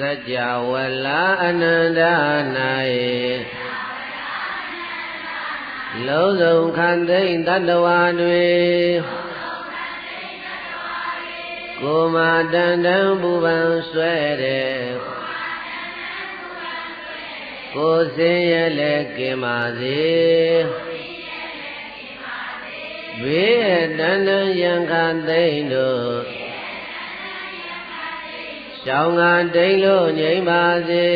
စัจ java လာအနန္တ၌လုံးစုံခန္တိန်တတ္တဝါတွေကိုမာတန်တန်ပူပန်ဆွဲတဲ့ကိုစင်းရလဲကင်ပါစေဘေးတန်တန်ယံခသိမ့်တို့ ရှောင်းကတိတ်လို့ငြိမ့်ပါစေ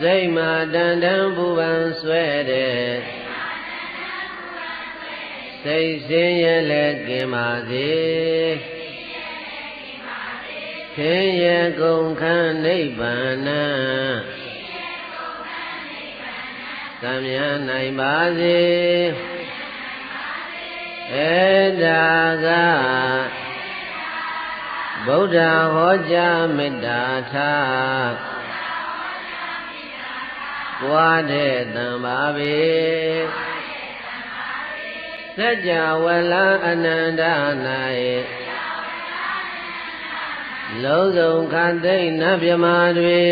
စိတ်မှတန်တန်ပူပန်ဆွဲတဲ့စိတ်စင်းရလဲကင်ပါစေခင်းရကုန်ခန်းနိဗ္ဗာန်သံမြနိုင်ပါစေဧဒါက ဗုဒ္ဓဟောကြားမေတ္တာထားပွားတဲ့တံပါပေစัจ java လံအနန္တ၌လုံးစုံခတ်သိမ့်နတ်မြမာတွေ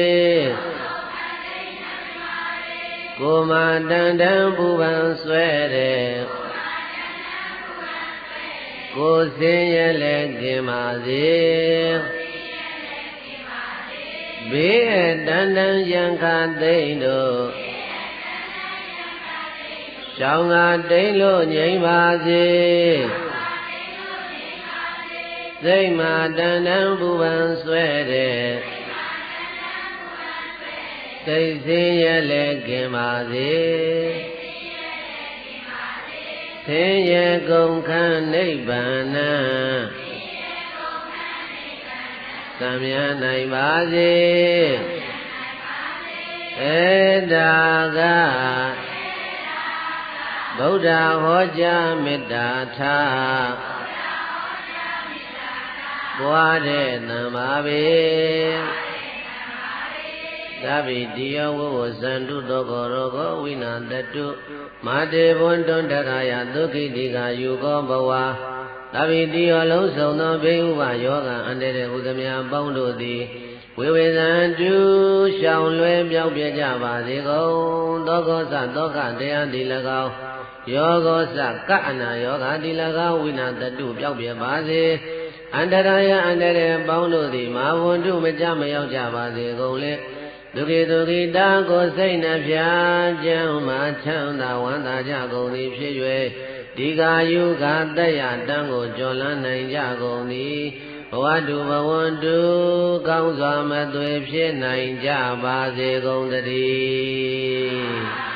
ကိုမတန်တန်ပူပန်ဆွဲတဲ့ ကိုစင်းရလဲကင်ပါစေဘေးအတန်တန်ရံခသိမ့်တို့ရှောင်းကတိတ်လို့ငြိမ်ပါစေစိတ်မှတန်တန်ပူပန်ဆွဲတဲ့စိတ်စင်းရလဲကင်ပါစေ သင်ရကုန်ခန်းနိဗ္ဗာန်သံမြနိုင်ပါစေဧတာကဗုဒ္ဓဟောကြားမေတ္တာထားပွားတဲ့သံပါပေ သဗ္ဗိတိယဝဝဇန္တုသောကောရောကောဝိနာတတုမာတေဘွန်တွန်တရာယဒုက္ခိတိကယူကောဘဝသဗ္ဗိတိယလုံးစုံသောဘေဥပယောဂအန္တရေဥသမြပေါင်းတို့သည်ဝေဝေဇံတုရှောင်လွဲပြောက်ပြကြပါစေကုန်သောကောသသောကတရားတိ၎င်းယောဂောစကအနာယောဂတိ၎င်းဝိနာတတုပြောက်ပြပါစေအန္တရာယအန္တရေပေါင်းတို့သည်မာဝန္တုမကြမရောက်ကြပါစေကုန်လေ ဒုက္ခိဒုက္ခိတာကိုစိတ်နှပြကျမ်းမှချမ်းသာဝမ်းသာကြကုန်သည်ဖြစ်၍ဒီကာယုကတက်ရတန်းကိုကျော်လန်းနိုင်ကြကုန်သည်ဘဝတုဘဝန္တုကောင်းစွာမသွေဖြစ်နိုင်ကြပါစေကုန်သတည်း